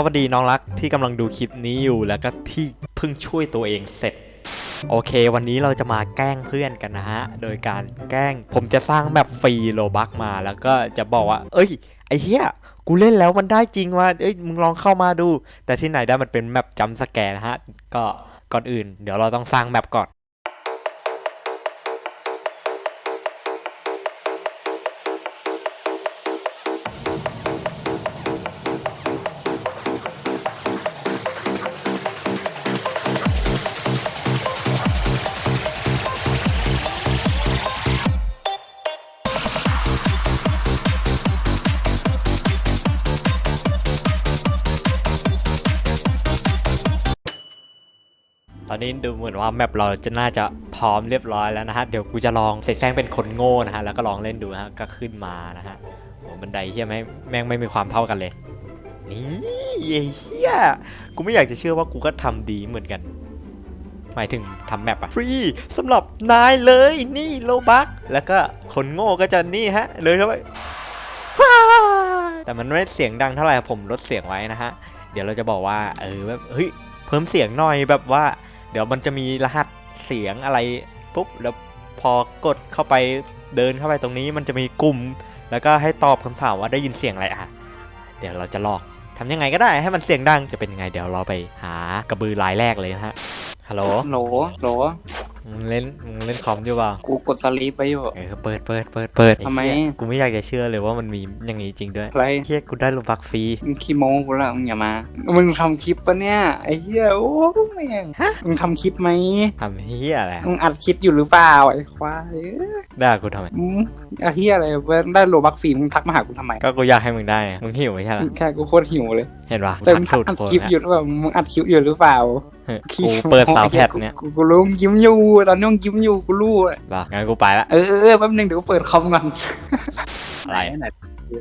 สวัสดีน้องรักที่กำลังดูคลิปนี้อยู่แล้วก็ที่เพิ่งช่วยตัวเองเสร็จ โอเค วันนี้เราจะมาแกล้งเพื่อนกันนะฮะ โดยการแกล้งผมจะสร้างแบบฟรีโลบักมาแล้วก็จะบอกว่า เอ้ย ไอ้เหี้ยกูเล่นแล้วมันได้จริงว่ะเอ้ยมึงลองเข้ามาดู แต่ที่ไหนได้มันเป็นแมปจัมป์สแกร์นะฮะ ก็ก่อนอื่น เดี๋ยวเราต้องสร้างแมปก่อน นี้ดูเหมือนว่าแมปเราจะน่าจะพร้อมเรียบร้อยแล้วนะฮะ เดี๋ยวกูจะลองเสร็จแซงเป็นคนโง่นะฮะ แล้วก็ลองเล่นดูนะฮะ ก็ขึ้นมานะฮะโอ้บันไดเฮียไหมแม่งไม่มีความเท่ากันเลย นี่เฮียกูไม่อยากจะเชื่อว่ากูก็ทำดีเหมือนกัน หมายถึงทำแมปอะฟรีสำหรับนายเลยนี่โลบักแล้วก็คนโง่ก็จะนี่ฮะ เลยเข้าไปว้าแต่มันไม่เสียงดังเท่าไหร่ผมลดเสียงไว้นะฮะ เดี๋ยวเราจะบอกว่า เออแบบเฮ้ยเพิ่มเสียงหน่อยแบบว่า เดี๋ยวมันจะมีรหัสเสียงอะไรปุ๊บแล้วพอกดเข้าไปเดินเข้าไปตรงนี้มันจะมีกลุ่ม แล้วก็ให้ตอบคำถามว่าได้ยินเสียงอะไรอะ เดี๋ยวเราจะลอกทำยังไงก็ได้ให้มันเสียงดังจะเป็นยังไงเดี๋ยวเราไปหากระบือรายแรกเลยนะฮะฮัลโหลโหลโหล มึงเล่นมึงเล่นคอมอยู่เปล่ากูกดสลีปไปอยู่ เออเปิดเปิดเปิดเปิดทำไม อ้เหี้ยกูไม่อยากจะเชื่อเลยว่ามันมีอย่างนี้จริงด้วยอะไรเฮียกูได้ลูกบักฟรีมึงขี้โม้กูละมึงอย่ามา มึงทำคลิปปะเนี่ยไอ้เหี้ยโอ้แม่งมึงทำคลิปไหมทำเฮียอะไรอะมึงอัดคลิปอยู่หรือเปล่าไอ้ควายเอ้ยด่ากูทำไมมึงไอ้เหี้ยอะไรเว้ยได้โลบักฟรีมึงทักมาหากูทำไมก็กูอยากให้มึงได้อะมึงหิวไม่ใช่เหรอแค่กูโคตรหิวเลย เห็นปะแต่มึงทักอัดถูกคลิปคนอยู่หรือเปล่ามึงอัดคลิปอยู่หรือเปล่า เฮ้ยกูเปิดสาวแพทเนี่ยกูกูรู้มึงยิ้มอยู่ ตอนนี้มึงยิ้มอยู่กูรู้อะปะงั้นกูไปละเออเออเออแป๊บนึงเดี๋ยวกูเปิดคอมก่อนอะไรไหน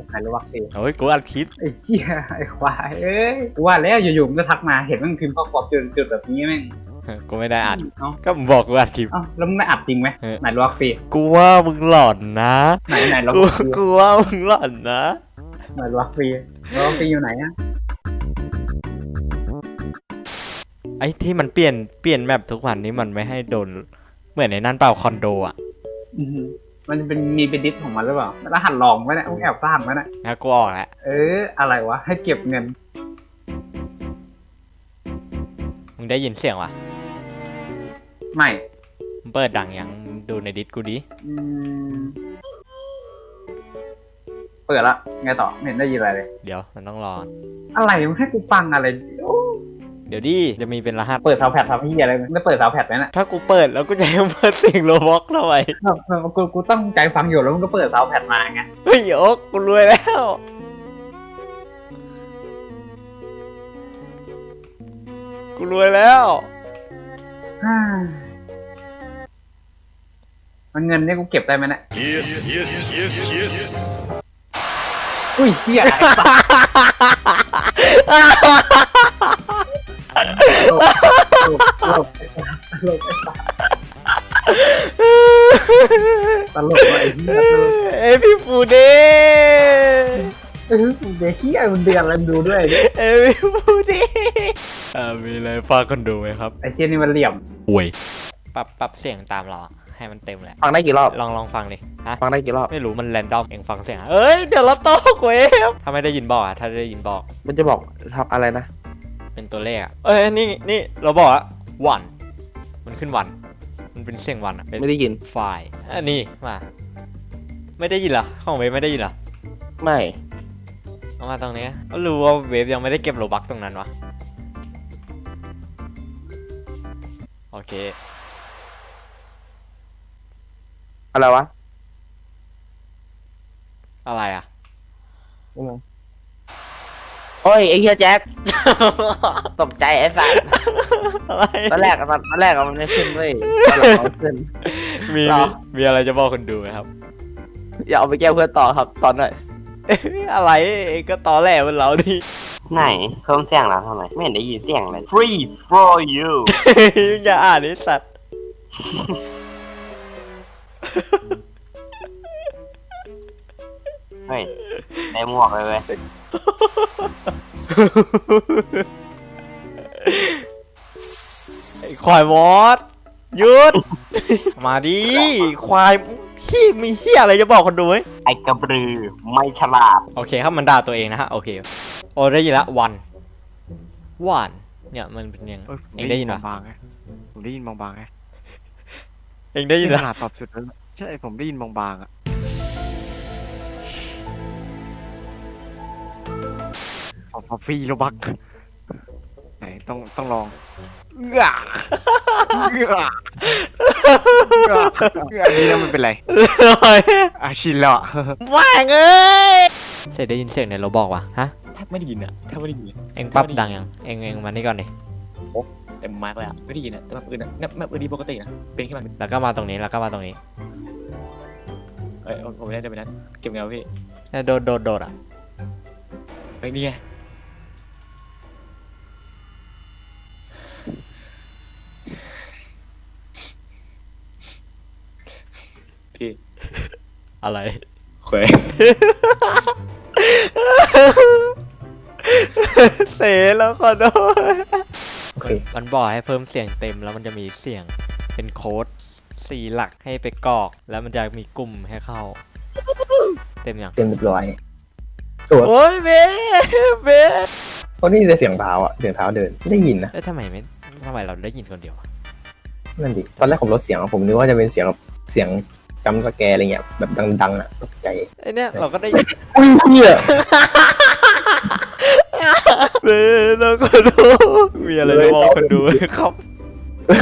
ไหนรู้วัคซีนโอ้ยกูอัดคลิปไอ้เหี้ยไอ้ควายเอ้ยกูว่าแล้วอยู่ๆมันก็ทักมาเห็นมันพิมพ์ข้อความจุดจุดแบบนี้แม่งกูไม่ได้อัดเอ้าก็มึงบอกกูอัดคลิปเอ้าแล้วมึงไม่อัดจริงไหมเออไหนรู้วัคซีนกูว่ามึงหลอนนะไหนไหนรู้กูวัคซีนกูว่ามึงหลอนนะไหนรู้วัคซีนรู้วัคซีนอยู่ไหนอะ ไอ้ที่มันเปลี่ยนเปลี่ยนแมปทุกวันนี้มันไม่ให้โดน เหมือนในนั่นเปล่าคอนโดอะอื้อหือมันเป็นมีเป็นดิสของมันหรือเปล่ารหัสหลองไว้นะมึงแอบสร้างไว้นะนะกูออกแล้วเออ อะไรวะ ให้เก็บเงิน มึงได้ยินเสียงวะไม่มึงเปิดดังยังดูในดิสกูดิอืมเปิดละ ไงต่อไม่เห็นได้ยินอะไรเลย เดี๋ยวมันต้องรอ อะไรมึงให้กูฟังอะไรโอ้ เดี๋ยวดิจะมีเป็นรหัส เปิดซาวด์แพดทำที่อะไรมึงไม่เปิดซาวด์แพดไหมน่ะถ้ากูเปิดแล้วกูจะให้มึงเปิดเสียงโรบ็อกทำไมเออกูกูตั้งใจฟังอยู่แล้วมึงก็เปิดซาวด์แพดมาไงเฮ้ยโอ๊กกูรวยแล้วกูรวยแล้วฮ่ามันเงินเนี่ยกูเก็บได้ไหมเนี่ย Yes, yes, yes, yes. อุ้ยเชี่ยไอ้สัส ตลกตลกไอ้เหี้ยตลกเอ้ยพี่ฟูเด้เออเดี๋ยวเชี่ยมันเดือนอะไรดูด้วยเอ้ยพี่ฟูเด้อ่ามีอะไรฝากคนดูไหมครับไอ้เชี่ยนี่มันเหลี่ยมอวยปรับปรับเสียงตามเราให้มันเต็มแหละ ฟังได้กี่รอบ ลองลองฟังดิฮะ ฟังได้กี่รอบ ไม่รู้มันแรนดอมเองฟังเสียงอะเอ้ย เดี๋ยวเราโตกเวฟถ้าไม่ได้ยินบอกอะถ้าได้ยินบอก มันจะบอกทำอะไรนะ เป็นตัวเลขอะเอ้ยนี่นี่เราบอกอะวันมันขึ้นวัน มันเป็นเสียงวันอะเป็นไม่ได้ยินไฟล์อันนี้มา ไม่ได้ยินเหรอของเวฟไม่ได้ยินเหรอไม่เอามาตรงนี้ก็รู้ว่าเวฟยังไม่ได้เก็บโลบักตรงนั้นวะโอเคอะไรวะอะไรอะ โอ้ยไอ้เฮียแจ็ค ตกใจไอ้สัสอะไรตอนแรกอะตอนแรกอะมันไม่ขึ้นเว้ยตอนหลังมันขึ้น มีหรอ มีอะไรจะบอกคนดูไหมครับ อย่าเอาไปแก้เพื่อนต่อครับ ตอนหน่อยอะไรก็ตอแหลมันเราดิไหนเพิ่มเสียงแล้วทำไม ไม่เห็นได้ยินเสียงเลย Free for you อย่าอ่านไอ้สัตว์ เฮ้ย ได้หมวกเลยเว้ยไอ้ควายมอสหยุด มาดิควายพี่มีเฮียอะไรจะบอกคนดูไหมไอ้กระบือไม่ฉลาด โอเคครับมันด่าตัวเองนะฮะ โอเค โอ้ได้ยินละวันวันเนี่ยมันเป็นยังเอ้ยผมเองได้ยินปะบางๆไงผมได้ยินบางๆไงเองได้ยินขละนาดปรับสุดแล้วใช่ผมได้ยินบางๆอะ พอฟรีโลบักไหนต้องต้องลองเอื้อเอื้อเอื้อเอื้ออันนี้แล้วมันเป็นไรอาชินล้วอะว่างเอ้ยเสร็จได้ยินเสียงในโรบอกว่ะฮะแทบไม่ได้ยินอะแทบไม่ได้ยินเลยเองปรับดังยังเองเองมานี่ก่อนดิเต็มมากเลยอะไม่ได้ยินอะแต่แบบอื่นอะแมปอื่นดีปกตินะเป็นแค่มันแล้วก็มาตรงนี้แล้วก็มาตรงนี้เอ้ยผมไม่ได้เดินไปนั้นเก็บเงาพี่โดดโดดโดดอะเฮ้ยนี่ไง พี่อะไรเขวยเสแล้วขอโทษโอเคมันบอกให้เพิ่มเสียงเต็มแล้วมันจะมีเสียงเป็นโค้ดสี่หลักให้ไปกรอก แล้วมันจะมีกลุ่มให้เข้า เต็มยังเต็มเรียบร้อยตัวโอ้ยเบเบเพราะนี่จะเสียงเท้าอะเสียงเท้าเดินได้ยินนะเอ้ยทำไมไม่ทำไมเราได้ยินคนเดียวอะนั่นดิตอนแรกผมลดเสียงอะผมนึกว่าจะเป็นเสียงแบบเสียง จำสแกร์อะไรเงี้ยแบบดังๆอะตกใจไอเนี่ยเราก็ได้อุ้ยเฮียเบเราขอโทษมีอะไรจะบอกคนดูไหมครับ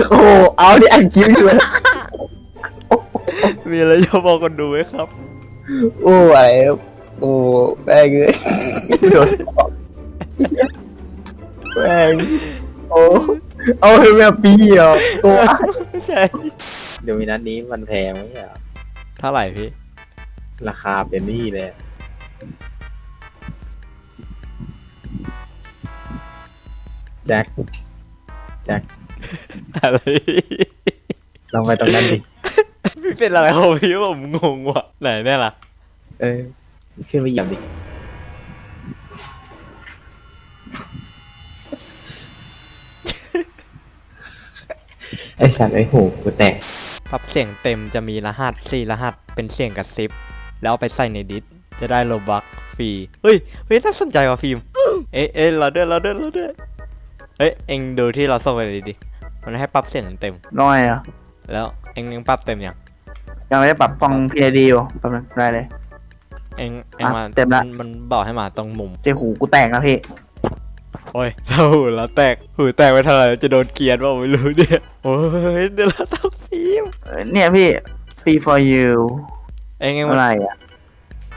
โอ้เอาดิอันคิวอยู่นะมีอะไรจะบอกคนดูไหมครับ โอ้อะไรโอ้แม่งเลยโดนแม่งโอ้เอาให้แม่ปีเหรอโอ้ใช่เดี๋ยวมีนัดนี้มันแพงไหมอะ เท่าไหร่พี่ ราคาเป็นนี่เลยแจ็คอะไร ลองไปตรงนั้นดิ พี่เป็นอะไรของพี่ผมงงว่ะ ไหนเนี่ยล่ะ เออ ขึ้นไปเหยียบดิ ไอสัตว์ไอหูกูแตก ปรับเสียงเต็มจะมีรหัสสี่รหัส เป็นเสียงกระซิบ แล้วเอาไปใส่ในดิสจะได้โลบักฟรี เฮ้ย เฮ้ย น่าสนใจว่ะฟิล์ม เอ๊ะเอ๊ะเราด้วยเราด้วยเราด้วยเฮ้ย เอ็งดูที่เราส่งไปเลยดิ มันให้ปรับเสียงเต็ม น้อยอะแล้วเอ็งเอ็งปรับเต็มยัง ยังไม่ได้ปรับฟัง PID อยู่แป๊บนึงได้เลย เอ็งเอ็งอะมาเต็มละ นมันบอกให้มาตรงมุม เจหูกูแตกแล้วพี่ โอ้ยถ้าหูแล้วแตก หูแตกไปเท่าไหร่จะโดนเกลียดว่าไม่รู้เนี่ย โอ้ยเดี๋ยวเราต้องฟิล์ม เออเนี่ยพี่ free for you เอ็งเอ็งมาอะไรอะ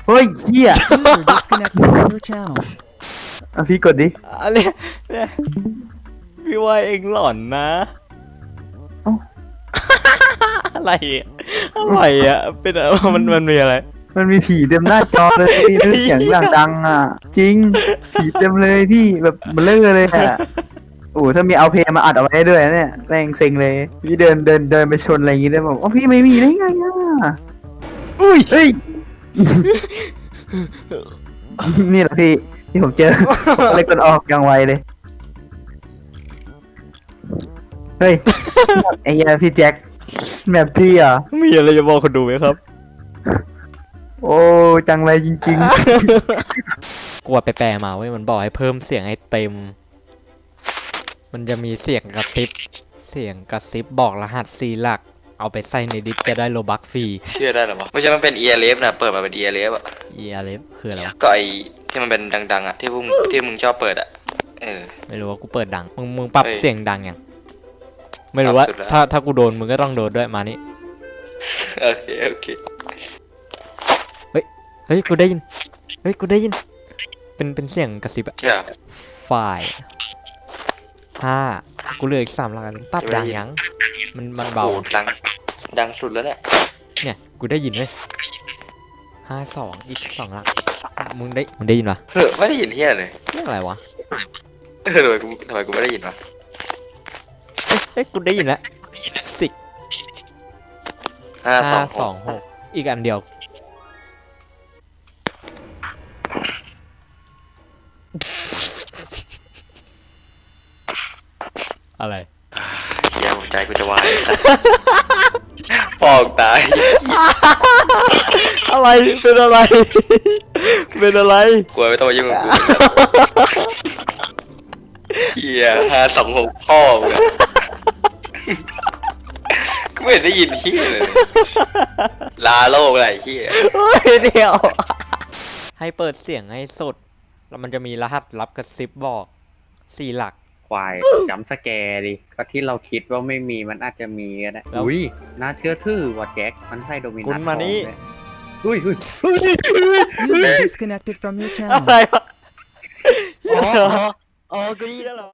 เฮ้ยเฮีย User disconnected from your channel. อะพี่กดดิ อันเนี้ยเนี่ยพี่ว่าเอ็งหลอนนะเอ้า อะไรอะอะไรอะเป็นอะไรมันมันมีอะไร มันมีผีเต็มหน้าจอเลยพี่แล้วเสียงอย่างดังอะ จริง ผีเต็มเลยพี่แบบเบลอเลยอะโอ้โหถ้ามีเอาเพลงมาอัดเอาไว้ด้วยนะเนี่ยแม่งเซ็งเลยพี่เดินเดินเดินไปชนอะไรอย่างงี้ได้บอกอ๋อพี่ไม่มีได้ไงอะอุ้ยเฮ้ยนี่แหละพี่ที่ผมเจออะไรกดออกอย่างไวเลยเฮ้ยไอ้เหี้ยพี่แจ็คแมปพี่อะมีอะไรจะบอกคนดูไหมครับ โอ้จังไรจริงกลัวไปแปลมาเว้ยมันบอกให้เพิ่มเสียงให้เต็ม มันจะมีเสียงกระซิบ เสียงกระซิบบอกรหัสสี่หลัก เอาไปใส่ในดิสจะได้โลบักฟรีเชื่อได้เหรอวะไม่ใช่มันเป็น ELF นะเปิดมาเป็น ELF อะเอียเลฟคืออะไรวะก็ไอที่มันเป็นดัง ๆอะที่พวกมึงที่มึงชอบเปิดอะเออ ไม่รู้ว่ากูเปิดดัง มึงมึงปรับเอ้ยเสียงดังยัง ไม่รู้ว่า ปรับสุดแล้ว ถ้าถ้ากูโดนมึงก็ต้องโดนด้วยมานี่ โอเคโอเคเฮ้ยกูได้ยิน เฮ้ยกูได้ยิน เป็นเป็นเสียงกระซิบอะเชื่อฝ่าย ห้ากูเหลืออีกสามหลักอันปรับดังยังมันมันเบา โอ้ดังดังสุดแล้วเนี่ยเนี่ย กูได้ยินเว้ยห้าสองอีกสองหลักมึงได้มึงได้ยินปะเฮ้ยไม่ได้ยินเฮียเลยเรื่องอะไรวะเออทำไมกูทำไมกูไม่ได้ยินวะเอ้ยเอ้ยกูได้ยินแล้วสิบห้าสอห้างสองหกอีกอันเดียว อะไรเฮียหัวใจกูจะวายสัสปอกตาย อะไรเป็นอะไร เป็นอะไรกลัวไม่ต้องมายุ่งกับกูเฮียห้าสองหกพ่อมึงอะกูไม่เห็นได้ยินเฮียเลย ลาโลกอะไรเฮียเฮ้ยเดี๋ยว ให้เปิดเสียงให้สุด แล้วมันจะมีรหัสลับกระซิบบอกสี่หลัก ควายจำสแกร์ดิก็ที่เราคิดว่าไม่มีมันอาจจะมีก็ได้แล้วอุ้ยน่าเชื่อถือว่ะแจ็คมันใช่โดมินัคุณมานี่อุ้ยอุ้ยอุ้ย User disconnected from your อะ channel. ไรวะอ๋ออ๋อกูดีแล้วเหรอ